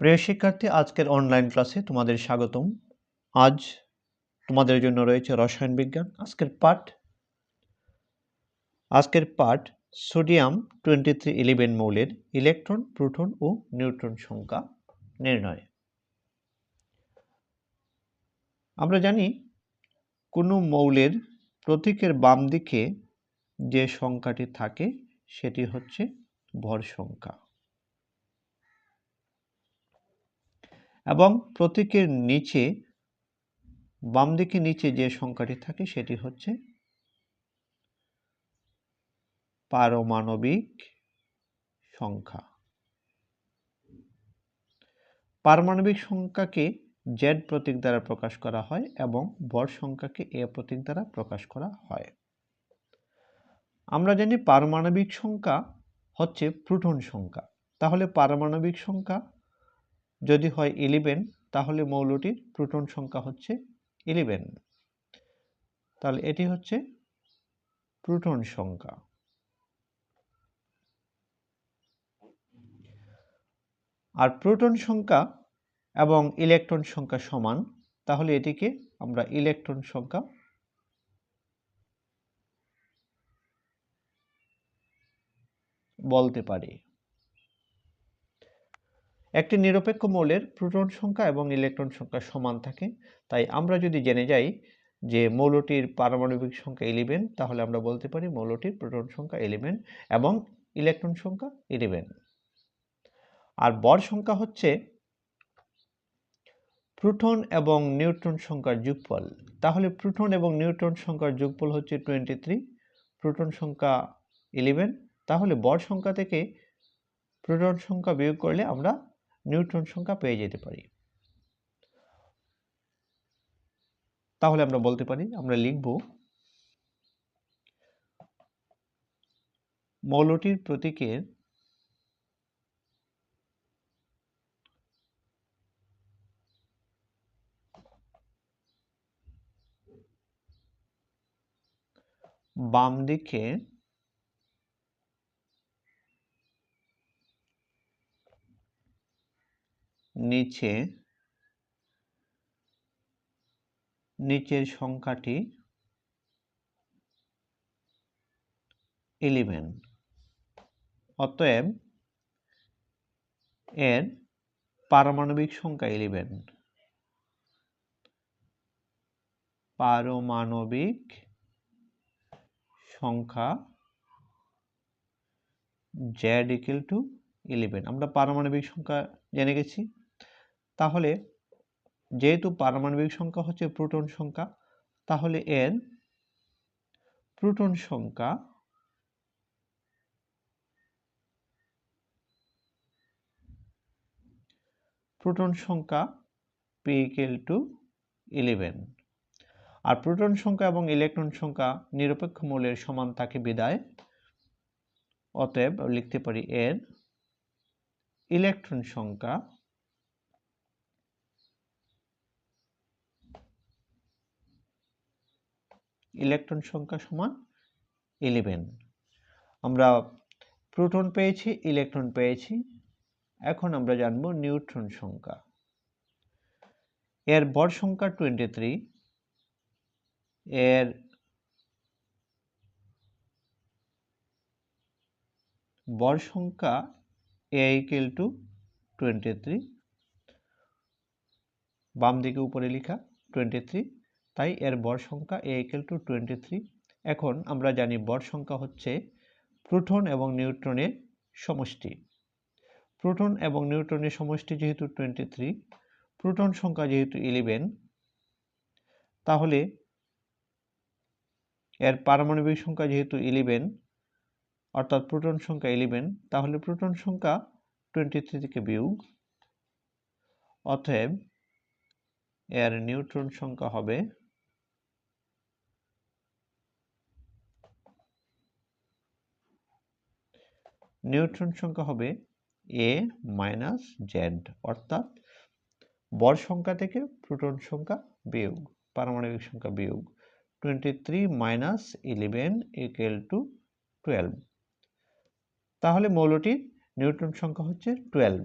প্রিয় শিক্ষার্থী, আজকের অনলাইন ক্লাসে তোমাদের স্বাগতম। আজ তোমাদের জন্য রয়েছে রসায়ন বিজ্ঞান। আজকের পাঠ আজকের পাঠ সোডিয়াম টোয়েন্টি থ্রি ইলেভেন মৌলের ইলেকট্রন প্রোটন ও নিউট্রন সংখ্যা নির্ণয়। আমরা জানি কোনো মৌলের প্রতীকের বাম দিকে যে সংখ্যাটি থাকে, সেটি হচ্ছে ভর সংখ্যা। এবং প্রতীকের নিচে, বাম দিকে নিচে যে সংখ্যাটি থাকে সেটি হচ্ছে পারমাণবিক সংখ্যা। পারমাণবিক সংখ্যাকে জেড প্রতীক দ্বারা প্রকাশ করা হয় এবং বর সংখ্যাকে এ প্রতীক দ্বারা প্রকাশ করা হয়। আমরা জানি পারমাণবিক সংখ্যা হচ্ছে প্রোটন সংখ্যা। তাহলে পারমাণবিক সংখ্যা যদি হয় ইলেভেন তাহলে মৌলটির প্রোটন সংখ্যা হচ্ছে ইলেভেন তাহলে এটি হচ্ছে প্রোটন সংখ্যা। আর প্রোটন সংখ্যা এবং ইলেকট্রন সংখ্যা সমান, তাহলে এটিকে আমরা ইলেকট্রন সংখ্যা বলতে পারি। একটি নিরপেক্ষ মৌলের প্রোটন সংখ্যা এবং ইলেকট্রন সংখ্যা সমান থাকে। তাই আমরা যদি জেনে যাই যে মৌলটির পারমাণবিক সংখ্যা ইলেভেন তাহলে আমরা বলতে পারি মৌলটির প্রোটন সংখ্যা ইলেভেন এবং ইলেকট্রন সংখ্যা ইলেভেন আর বর সংখ্যা হচ্ছে প্রোটন এবং নিউট্রন সংখ্যার যোগফল। তাহলে প্রোটন এবং নিউট্রন সংখ্যার যোগফল হচ্ছে টোয়েন্টি থ্রি প্রোটন সংখ্যা ইলেভেন তাহলে বর সংখ্যা থেকে প্রোটন সংখ্যা বিয়োগ করলে আমরা নিউট্রন সংখ্যা পেয়ে যেতে পারি। তাহলে আমরা বলতে পারি, আমরা লিখব মৌলটির প্রতীকের বাম দিকে নিচে, নিচের সংখ্যাটি ইলেভেন অতএব এর পারমাণবিক সংখ্যা ইলেভেন পারমাণবিক সংখ্যা জেড ইকুয়াল টু ইলেভেন আমরা পারমাণবিক সংখ্যা জেনে গেছি। তাহলে যেহেতু পারমাণবিক সংখ্যা হচ্ছে প্রোটন সংখ্যা, তাহলে এর প্রোটন সংখ্যা প্রোটন সংখ্যা পি ইকুয়াল টু ইলেভেন আর প্রোটন সংখ্যা এবং ইলেকট্রন সংখ্যা নিরপেক্ষ মৌলের সমান থাকে বিদায়। অতএব লিখতে পারি এর ইলেকট্রন সংখ্যা ইলেকট্রন সংখ্যা সমান ইলেভেন আমরা প্রোটন পেয়েছি ইলেকট্রন পেয়েছি। এখন আমরা জানব নিউট্রন সংখ্যা। এর বর সংখ্যা টোয়েন্টি থ্রি এর বর সংখ্যা A equal to twenty three বাম দিকে উপরে লেখা টোয়েন্টি থ্রি তাই এর বর সংখ্যা A equal to twenty three এখন আমরা জানি বর সংখ্যা হচ্ছে প্রোটন এবং নিউট্রনের সমষ্টি। প্রোটন এবং নিউট্রনের সমষ্টি যেহেতু টোয়েন্টি থ্রি প্রোটন সংখ্যা যেহেতু ইলেভেন তাহলে এর পারমাণবিক সংখ্যা যেহেতু ইলেভেন অর্থাৎ প্রোটন সংখ্যা ইলেভেন তাহলে প্রোটন সংখ্যা টোয়েন্টি থ্রি থেকে বিয়োগ। অতএব এর নিউট্রন সংখ্যা হবে নিউট্রন সংখ্যা হবে এ মাইনাস জেড অর্থাৎ বর সংখ্যা থেকে প্রোটন সংখ্যা বিয়োগ, পারমাণবিক সংখ্যা বিয়োগ। Twenty three minus eleven equal to twelve তাহলে মৌলটির নিউট্রন সংখ্যা হচ্ছে টুয়েলভ